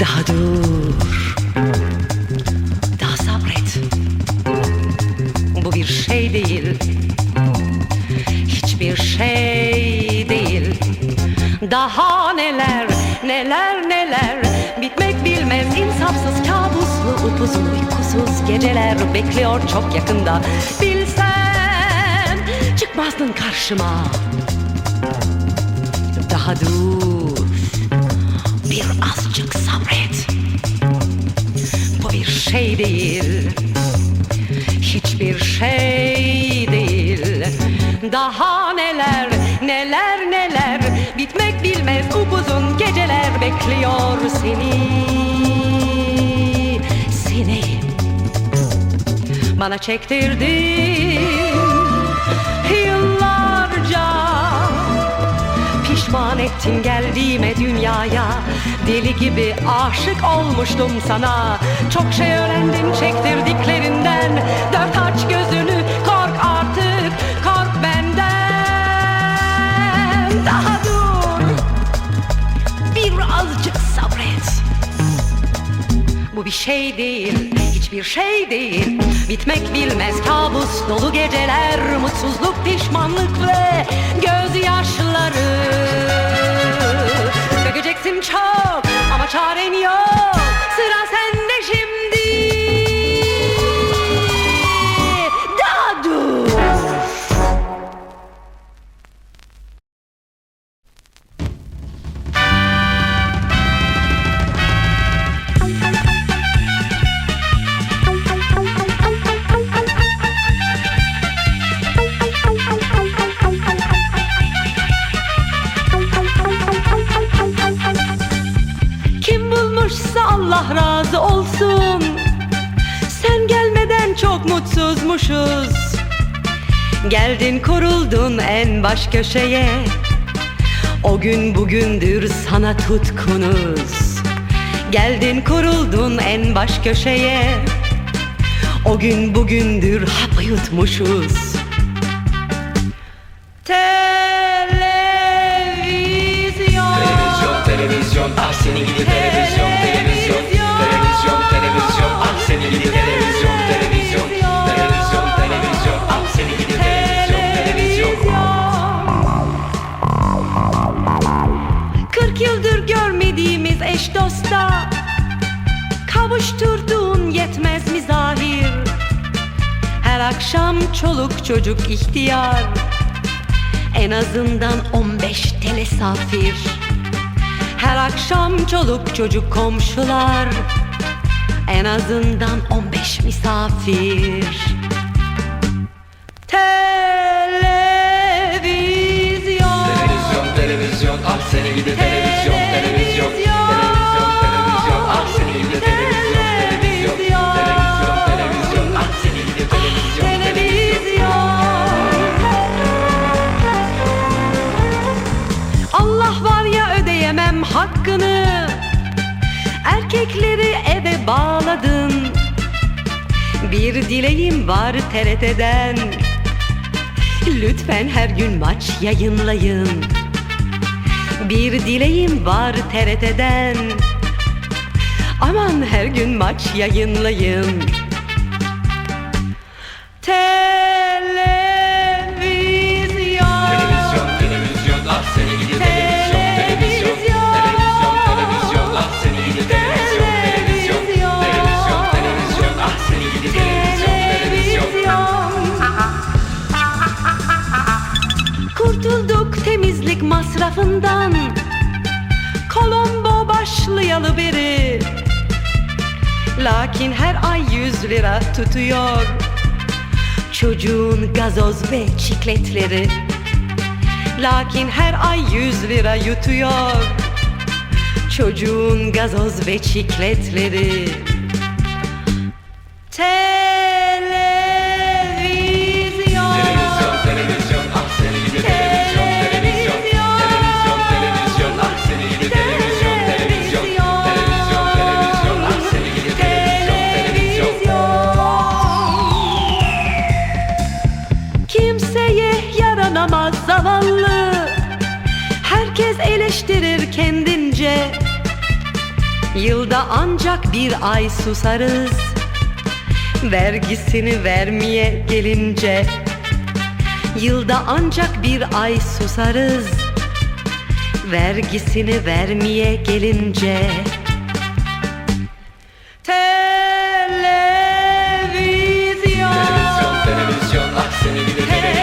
Daha dur. Daha sabret. Bu bir şey değil. Hiçbir şey değil. Daha neler neler neler. Bitmek bilmez insafsız kabuslu upuzun uykusuz geceler Bekliyor çok yakında. Bilsen çıkmazdın karşıma. Daha dur. Bir azıcık sabret. Bu bir şey değil. Hiçbir şey değil. Daha neler neler neler. Bitmek bilmez upuzun geceler bekliyor seni. Seni. Bana çektirdin Ettin geldiğime dünyaya. Deli gibi aşık olmuştum sana. Çok şey öğrendim çektirdiklerinden. Dört aç gözünü kork artık Kork benden. Daha dur. Birazcık sabret. Bu bir şey değil, hiçbir şey değil. Bitmek bilmez kabus dolu geceler Mutsuzluk, pişmanlık ve gözyaşları much heart in your Allah razı olsun. Sen gelmeden çok mutsuzmuşuz. Geldin kuruldun en baş köşeye. O gün bugündür sana tutkunuz. Geldin kuruldun en baş köşeye. O gün bugündür hapı yutmuşuz. Televizyon. Televizyon, televizyon, ah seni gidi Akşam çoluk çocuk ihtiyar. En azından 15 telesafir. Her akşam çoluk çocuk komşular. En azından 15 misafir. Televizyon. Televizyon, televizyon, ah seni gidi televizyon, hakkını Erkekleri eve bağladın. Bir dileğim var TRT'den Lütfen her gün maç yayınlayın. Bir dileğim var TRT'den Aman her gün maç yayınlayın Başlayalı beri Lakin her ay yüz lira tutuyor. Çocuğun gazoz ve çikletleri. Lakin her ay yüz lira yutuyor. Çocuğun gazoz ve çikletleri. Televizyon olamaz zavallı. Herkes eleştirir kendince. Yılda ancak bir ay susarız. Vergisini vermeye gelince. Yılda ancak bir ay susarız. Vergisini vermeye gelince. Televizyon. Televizyon, televizyon. Ah seni bir